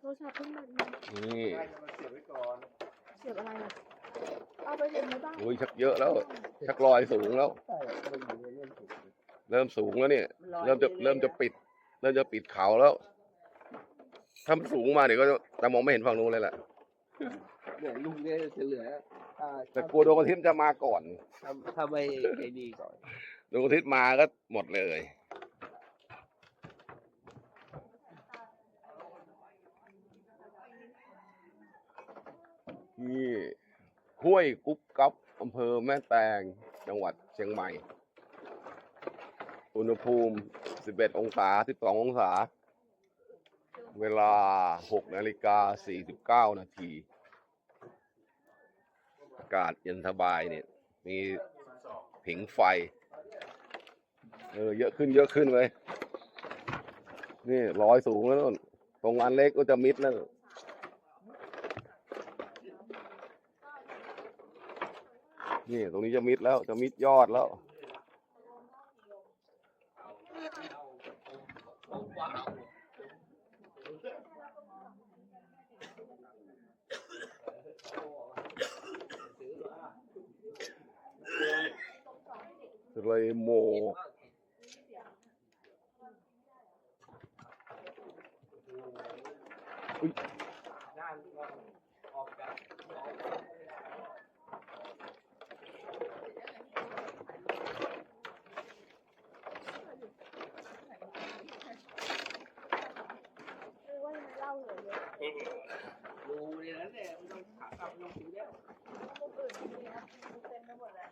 โทรศัพท์เพิ่งมานี่เสียบอะไรอะเอาไปเห็นไหมบ้างอุ้ยชักเยอะแล้ว ชักลอยสูงแล้วเริ่มสูงแล้วเนี่ย เริ่มจะเริ่มจะปิด เริ่มจะปิดเขาแล้ว ถ้ามันสูงมาเดี๋ยวก็จะแต่มองไม่เห็นฝั่งนู้นเลยแหละเหลือลูกเนี่ยจะเหลือถ้าแต่กลัวดวงอาทิตย์จะมาก่อนถ้าถ้าไม่ไอ้นี่ก่อน ดวงอาทิตย์มาก็หมดเลย นี่ห้วยกุ๊บกับอำเภอแม่แตงจังหวัดเชียงใหม่ อุณหภูมิ 11 องศา 12 องศา เวลา 6 นาฬิกา 49 นาที อากาศเย็นสบายเนี่ย มีผิงไฟ เออ เยอะขึ้นเยอะขึ้นเลย นี่ร้อยสูงแล้วนู่นตรงอันเล็กก็จะมิดแล้ว นี่ตรงนี้จะมิดแล้วจะมิดยอดแล้วทะเลหมอกอุ๊ย ว่ามันเล่าเหลือ เยอะรูในนั้นเนี่ยไม่ต้องขากลับไม่ต้องถึงแล้วพวกอื่นมีนะเต็มไปหมดเลย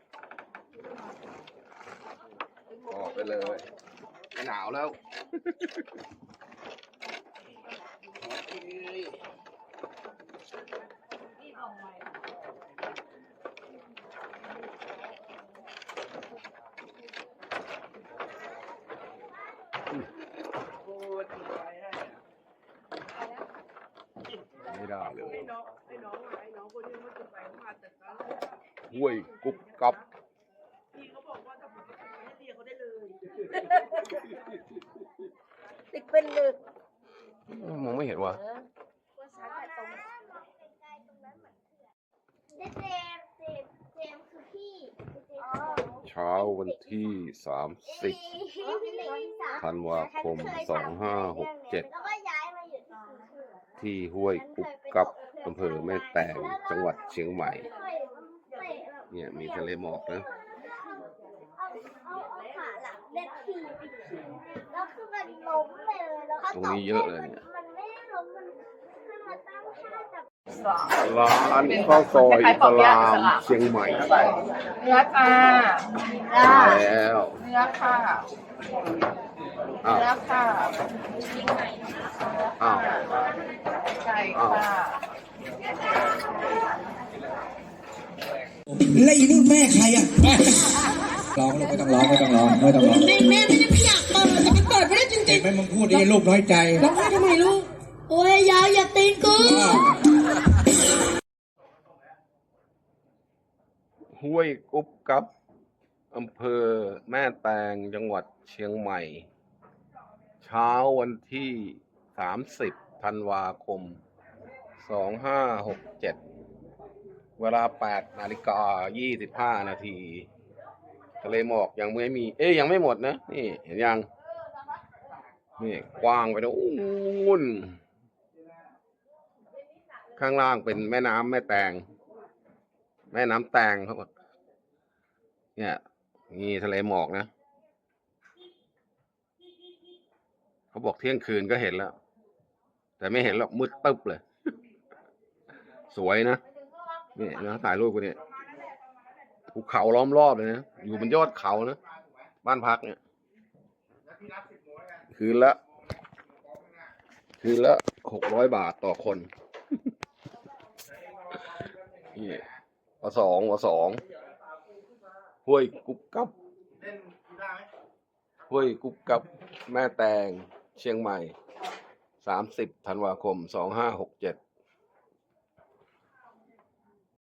ออกไปเลยไม่หนาวแล้วโอ้ยที่ไปให้อะ ไม่ได้เลยไอ้น้องไอ้น้องอะไอ้น้องคนที่เขาจะไปผ่าตัดตาห้วยกุ๊บกับพี่เขาบอกว่าถ้าผมจะไปให้เรียกเขาได้เลยติดเป็นหลึกมองไม่เห็นว่ะเออว่าซ้ายไปตรงเจมส์เจมส์เจมส์คือพี่เจมส์เช้าวันที่สามสิบธันวาคม 2567 แล้วก็ย้ายมาอยู่ ที่กรุงเทพที่ห้วยกุ๊บกับอำเภอแม่แตงจังหวัดเชียงใหม่เตะแบบเนี่ยมีทะเลหมอกนะเอาเอาเอาขาหลังเด็ดขี่ไปขี่แล้วคือมันล้มไปเลยแล้วตรงนี้เยอะเลยเนี่ยมันไม่ได้ล้มมันขึ้นมาตั้งท่าจับร้านข้าวซอยอิสลามเชียงใหม่ เนื้อค่ะมาแล้ว เนื้อค่ะ อ้าวเนื้อค่ะอ้าวไก่ค่ะแล้วอีนู่นแม่ใครอะร้องแล้วไม่ต้องร้องไม่ต้องร้องไม่ต้องร้องแม่แม่ไม่ได้พี่อยากเปิดแต่มันเปิดไม่ได้จริงเห็นไหมมึงพูดดีลูกน้อยใจๆร้องไห้ทำไมลูกโอ้ยยายอย่าตีกูห้วยกุ๊บกับอำเภอแม่แตงจังหวัดเชียงใหม่ เช้าวันที่ 30 ธันวาคม 2567 เวลา 8 นาฬิกา 25 นาที ทะเลหมอกยังไม่มี เอ๊ยยังไม่หมดนะ นี่ เห็นยัง นี่ กว้างไปนะอู้นข้างล่างเป็นแม่น้ำแม่แตง แม่น้ำแตงเขาบอกเนี่ย นี่ทะเลหมอกนะ เขาบอกเที่ยงคืนก็เห็นแล้ว แต่ไม่เห็นหรอกมืดตึ๊บเลย สวยนะนี่นะถ่ายรูปกูเนี่ยภูเขาล้อมรอบเลยนะอยู่บนยอดเขานะบ้านพักเนี่ยคืนละคืนละหกร้อยบาทต่อคนนี่วสองวสองห้วยกุ๊บกับห้วยกุ๊บกับแม่แตง เชียงใหม่ 30ธันวาคม 2567